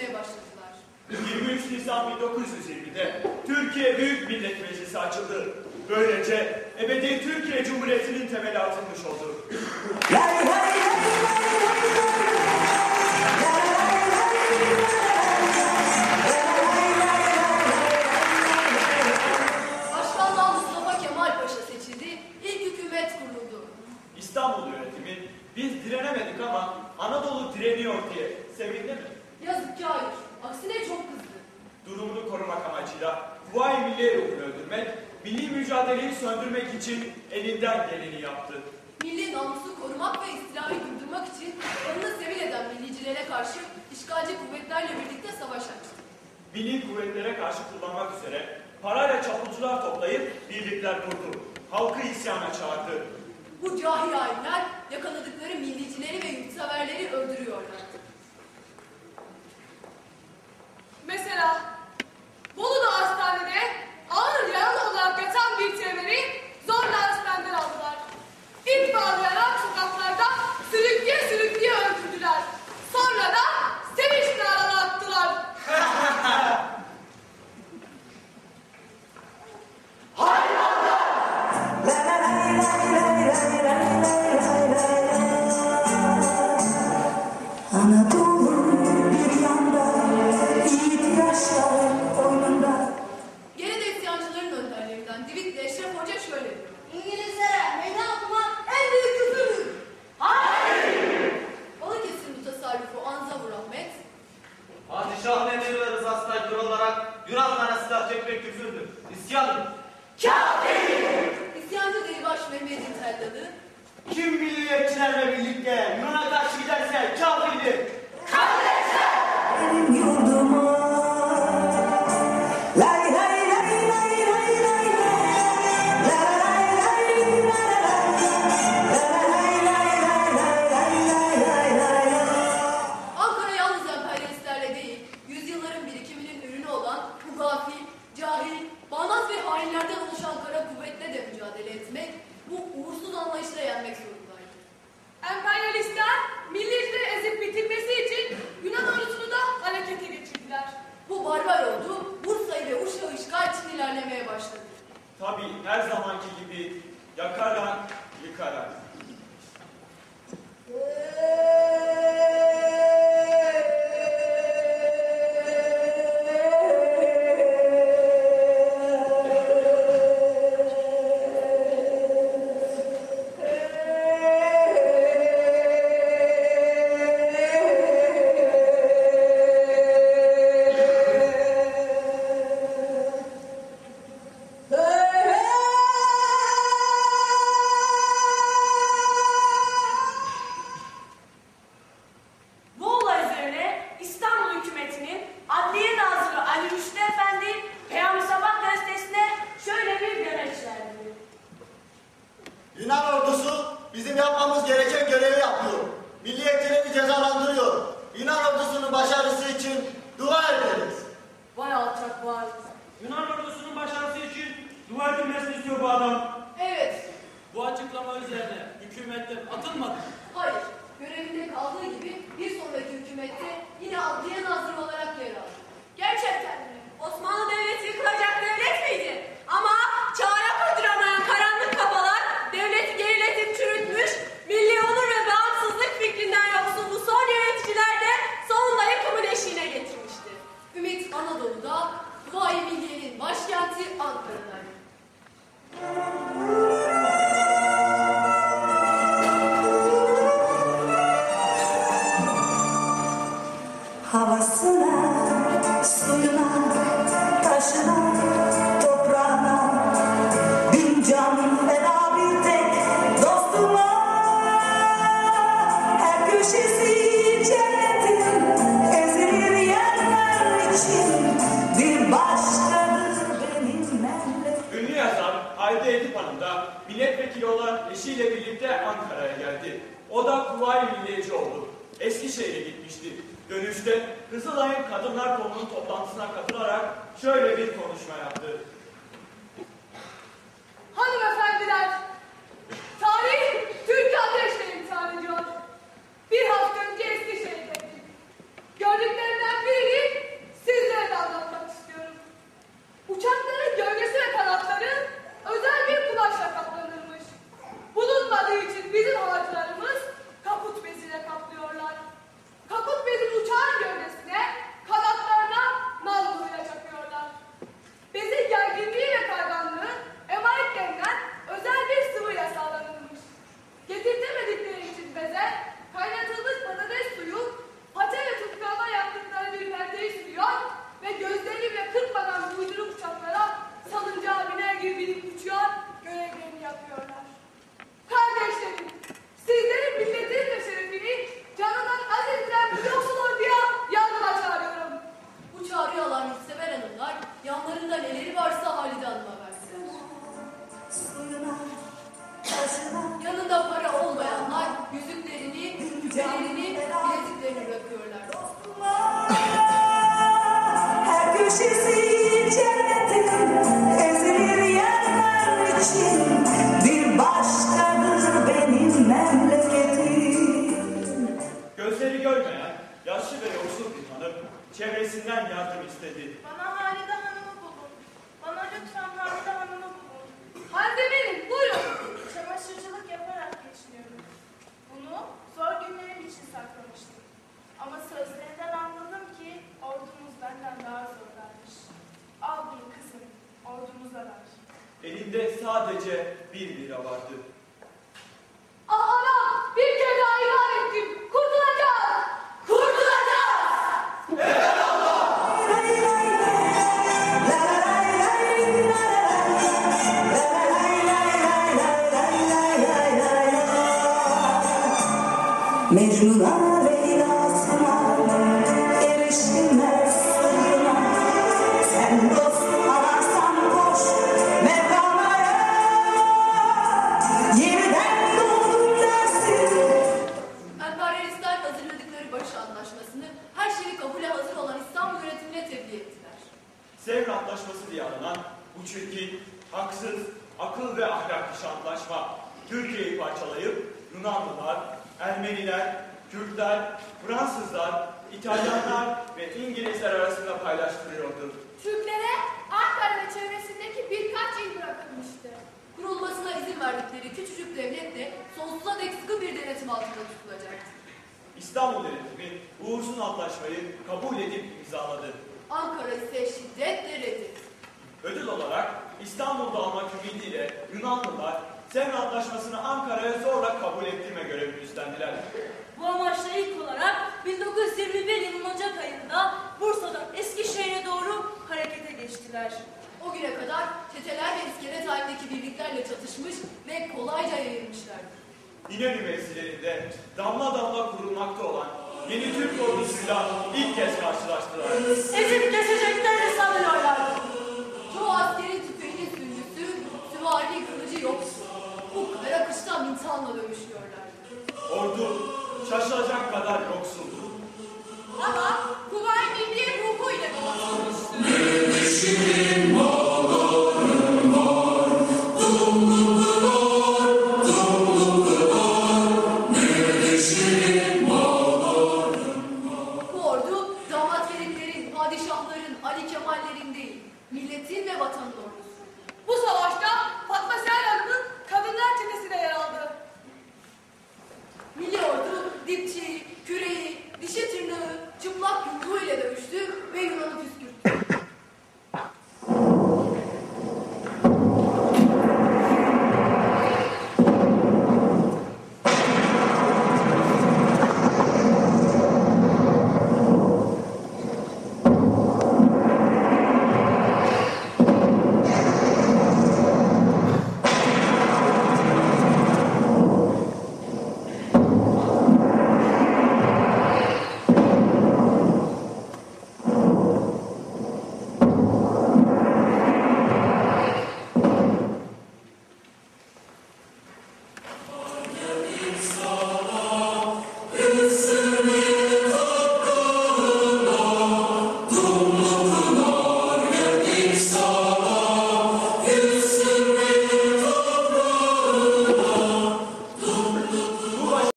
üretmeye başladılar. 23 Nisan 1920'de Türkiye Büyük Millet Meclisi açıldı. Böylece ebedi Türkiye Cumhuriyeti'nin temeli atılmış oldu. söndürmek için elinden geleni yaptı. Milli namusu korumak ve istilahı durdurmak için onunla sevil eden millicilere karşı işgalci kuvvetlerle birlikte savaş açtı. Milli kuvvetlere karşı kullanmak üzere parayla çapulcular toplayıp birlikler kurdu. Halkı isyana çağırdı. Bu cahil hainler bizim yapmamız gereken görevi yapıyor. Milliyetçileri cezalandırıyor. Yunan ordusunun başarısı için dua ederiz. Vay alçak vay. Yunan ordusunun başarısı için dua edilmesini istiyor bu adam. Evet. Bu açıklama üzerine hükümetten atılmadı. Hayır. Görevinde kaldığı gibi bir Anadolu'da Kuvayi Milliye'nin başkenti Ankara'daydı. Havasına, suyuna, taşına, toprağına, bin canlı birlikte Ankara'ya geldi. O da Kuvayi Milliyeci oldu. Eskişehir'e gitmişti. Dönüşte Kızılay'ın Kadınlar Kolu'nun toplantısına katılarak şöyle bir konuşma yaptı. Hanımefendiler, yaşlı ve yoksul bir hanım çevresinden yardım istedi. Bana Halide Hanım'ı bulun. Bana lütfen Halide Hanım'ı bulun. Halde benim, buyurun. Çamaşırcılık yaparak geçiniyorum. Bunu zor günlerim için saklamıştım. Ama sözlerinden anladım ki ordumuz benden daha zorlarmış. Al bunu kızım, ordumuza ver. Elinde sadece bir lira vardı. Çirkin, haksız, akıl ve ahlak dışı antlaşma Türkiye'yi parçalayıp Yunanlılar, Ermeniler, Kürtler, Fransızlar, İtalyanlar ve İngilizler arasında paylaştırıyordu. Türklere Ankara ve çevresindeki birkaç il bırakılmıştı. Kurulmasına izin verdikleri küçücük devlet de sonsuza dek sıkı bir denetim altında tutulacaktı. İstanbul yönetimi uğursuz antlaşmayı kabul edip imzaladı. Ankara ise şiddetle reddetti. Ödül olarak İstanbul'da almak ümidiyle Yunanlılar Sevr Antlaşması'nı Ankara'ya zorla kabul ettirme görevini üstlendiler. Bu amaçla ilk olarak 1921 yılının Ocak ayında Bursa'dan Eskişehir'e doğru harekete geçtiler. O güne kadar çeteler ve iskelet halindeki birliklerle çatışmış ve kolayca yayılmışlardı. İnönü mevzilerinde damla damla kurulmakta olan yeni Türk ordusuyla ilk kez karşılaştılar. Ezip geçeceklerini sanıyorlar. Çoğu askerin tüfeğinin süngüsü, süvari kılıcı yoktu. Bu kara kışta mintanla dövüşüyorlardı. Ordu şaşılacak kadar yoksuldu. Ama Kuvayi Milliye ruhuyla donatılmıştı. Bu Rusya'yla dövüştü ve Yunan'ı püskürttü.